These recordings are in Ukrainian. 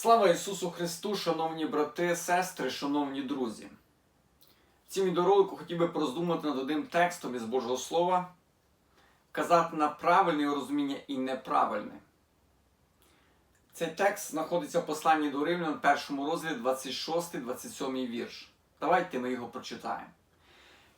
Слава Ісусу Христу, шановні брати, сестри, шановні друзі. В цьому відеоролику хотів би пороздумати над одним текстом із Божого Слова, казати на правильне його розуміння і неправильне. Цей текст знаходиться в посланні до Римлян, першому розділі 26-27 вірш. Давайте ми його прочитаємо.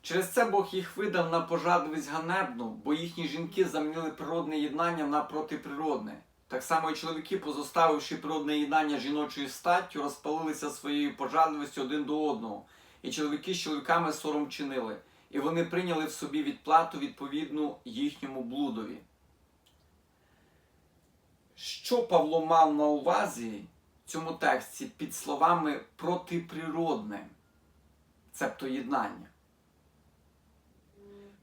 Через це Бог їх видав на пожадливість ганебну, бо їхні жінки замінили природне єднання на протиприродне. Так само і чоловіки, позоставивши природне єднання жіночою статтю, розпалилися своєю пожадливістю один до одного. І чоловіки з чоловіками сором чинили, і вони прийняли в собі відплату відповідну їхньому блудові. Що Павло мав на увазі в цьому тексті під словами протиприродне, цебто єднання?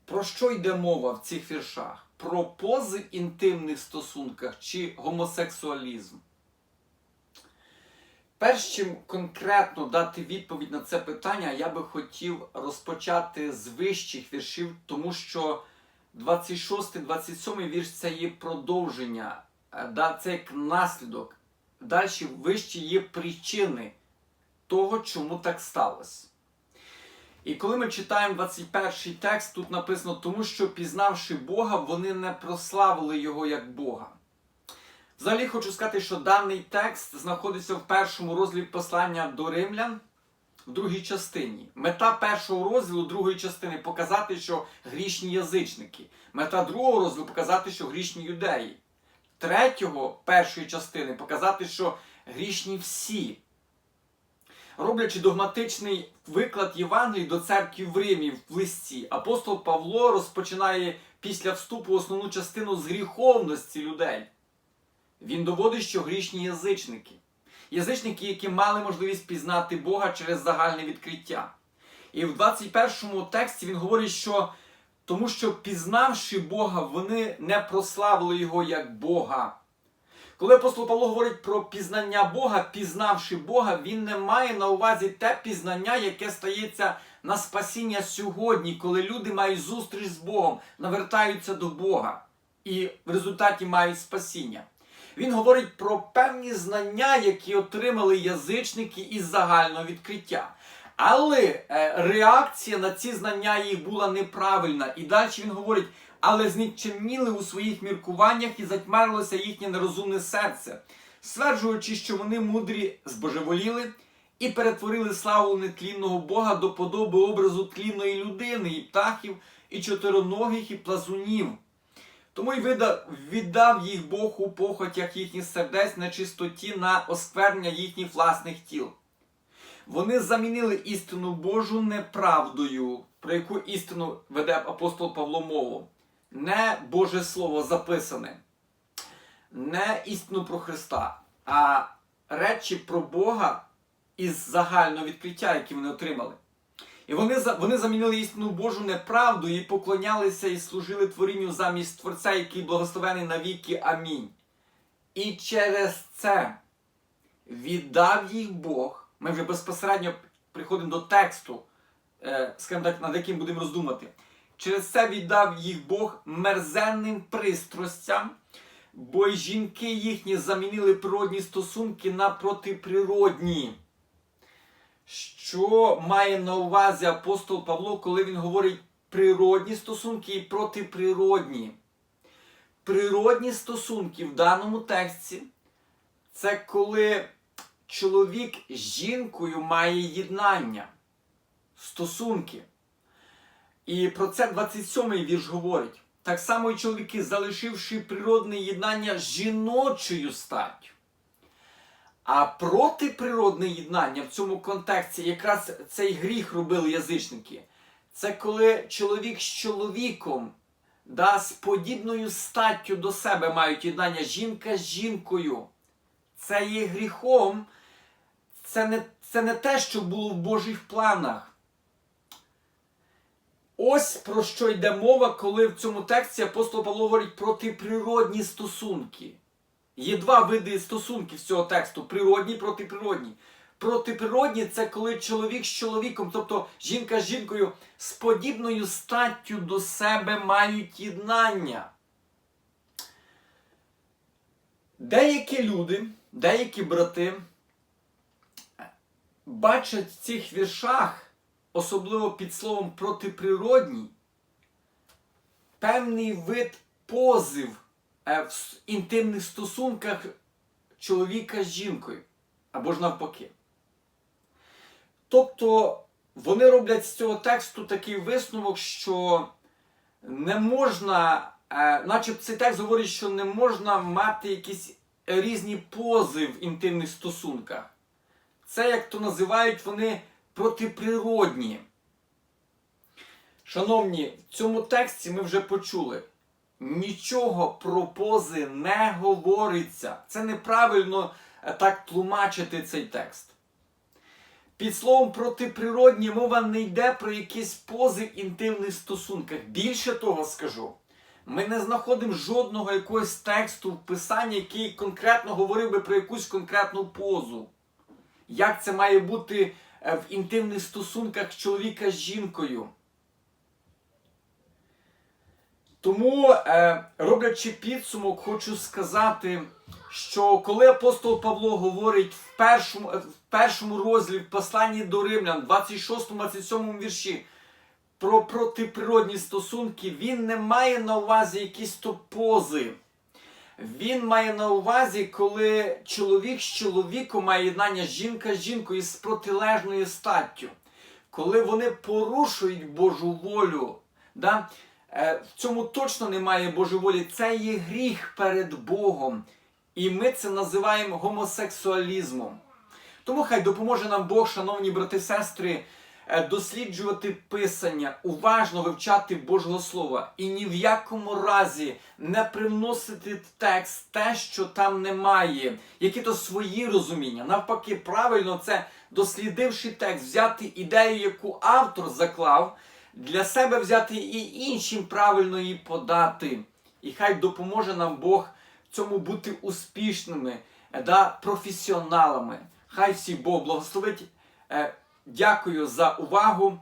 Про що йде мова в цих віршах? Про пози в інтимних стосунках чи гомосексуалізм? Перш чим конкретно дати відповідь на це питання, я би хотів розпочати з вищих віршів, тому що 26-27 вірш це є продовження, е, це як наслідок. Далі вищі є причини того, чому так сталося. І коли ми читаємо 21 текст, тут написано, тому що пізнавши Бога, вони не прославили Його як Бога. Взагалі хочу сказати, що даний текст знаходиться в першому розділі послання до римлян в другій частині. Мета першого розділу другої частини показати, що грішні язичники. Мета другого розділу показати, що грішні юдеї. Третього першої частини показати, що грішні всі. Роблячи догматичний виклад Євангелії до церкви в Римі в листі, апостол Павло розпочинає після вступу основну частину з гріховності людей. Він доводить, що грішні язичники. Язичники, які мали можливість пізнати Бога через загальне відкриття. І в 21 тексті він говорить, що тому що пізнавши Бога, вони не прославили Його як Бога. Коли апостол Павло говорить про пізнання Бога, пізнавши Бога, він не має на увазі те пізнання, яке стається на спасіння сьогодні, коли люди мають зустріч з Богом, навертаються до Бога і в результаті мають спасіння. Він говорить про певні знання, які отримали язичники із загального відкриття. Але е, реакція на ці знання їх була неправильна. І далі він говорить, але знічемніли у своїх міркуваннях і затьмарилося їхнє нерозумне серце, стверджуючи, що вони мудрі збожеволіли і перетворили славу нетлінного Бога до подоби образу тлінної людини, і птахів, і чотироногих, і плазунів. Тому й віддав їх Бог у похотях їхніх сердець на чистоті на осквернення їхніх власних тіл. Вони замінили істину Божу неправдою, про яку істину веде апостол Павло мову. Не Боже Слово записане, не істину про Христа, а речі про Бога із загального відкриття, які вони отримали. І вони вони замінили істину Божу неправду і поклонялися і служили творінню замість Творця, який благословений навіки. Амінь. І через це віддав їх Бог. Ми вже безпосередньо приходимо до тексту, е, скажімо так, над яким будемо роздумати. Через це віддав їх Бог мерзенним пристрастям, бо й жінки їхні замінили природні стосунки на протиприродні. Що має на увазі апостол Павло, коли він говорить природні стосунки і протиприродні? Природні стосунки в даному тексті це коли чоловік з жінкою має єднання, стосунки. І про це 27-й вірш говорить. Так само і чоловіки, залишивши природне єднання з жіночою статтю. А протиприродне єднання в цьому контексті якраз цей гріх робили язичники. Це коли чоловік з чоловіком да, з подібною статтю до себе мають єднання жінка з жінкою. Це є гріхом, це не, це не те, що було в Божих планах. Ось про що йде мова, коли в цьому тексті апостол Павло говорить про природні стосунки. Є два види стосунків з цього тексту: природні і протиприродні. Протиприродні це коли чоловік з чоловіком, тобто жінка з жінкою, з подібною статтю до себе мають єднання. Деякі люди деякі брати бачать в цих віршах, особливо під словом протиприродній, певний вид позив е, в інтимних стосунках чоловіка з жінкою, або ж навпаки. Тобто вони роблять з цього тексту такий висновок, що не можна, е, начебто цей текст говорить, що не можна мати якісь різні пози в інтимних стосунках. Це, як то називають вони, протиприродні. Шановні, в цьому тексті ми вже почули. Нічого про пози не говориться. Це неправильно е, так тлумачити цей текст. Під словом протиприродні мова не йде про якісь пози в інтимних стосунках. Більше того скажу, ми не знаходимо жодного якогось тексту в писанні, який конкретно говорив би про якусь конкретну позу. Як це має бути в інтимних стосунках чоловіка з жінкою? Тому, е, роблячи підсумок, хочу сказати, що коли апостол Павло говорить в першому, е, в першому розділі в посланні до Римлян, 26-27 вірші, про протиприродні стосунки, він не має на увазі якісь то пози. Він має на увазі, коли чоловік з чоловіком має єднання жінка з жінкою з протилежною статтю. Коли вони порушують Божу волю, да? е, в цьому точно немає Божої волі. Це є гріх перед Богом. І ми це називаємо гомосексуалізмом. Тому хай допоможе нам Бог, шановні брати і сестри, досліджувати Писання, уважно вивчати Божого Слова і ні в якому разі не привносити текст те, що там немає, які то свої розуміння. Навпаки, правильно це дослідивши текст, взяти ідею, яку автор заклав, для себе взяти і іншим правильно її подати. І хай допоможе нам Бог в цьому бути успішними, е, да, професіоналами. Хай всі Бог благословить. Дякую за увагу.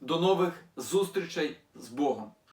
До нових зустрічей з Богом.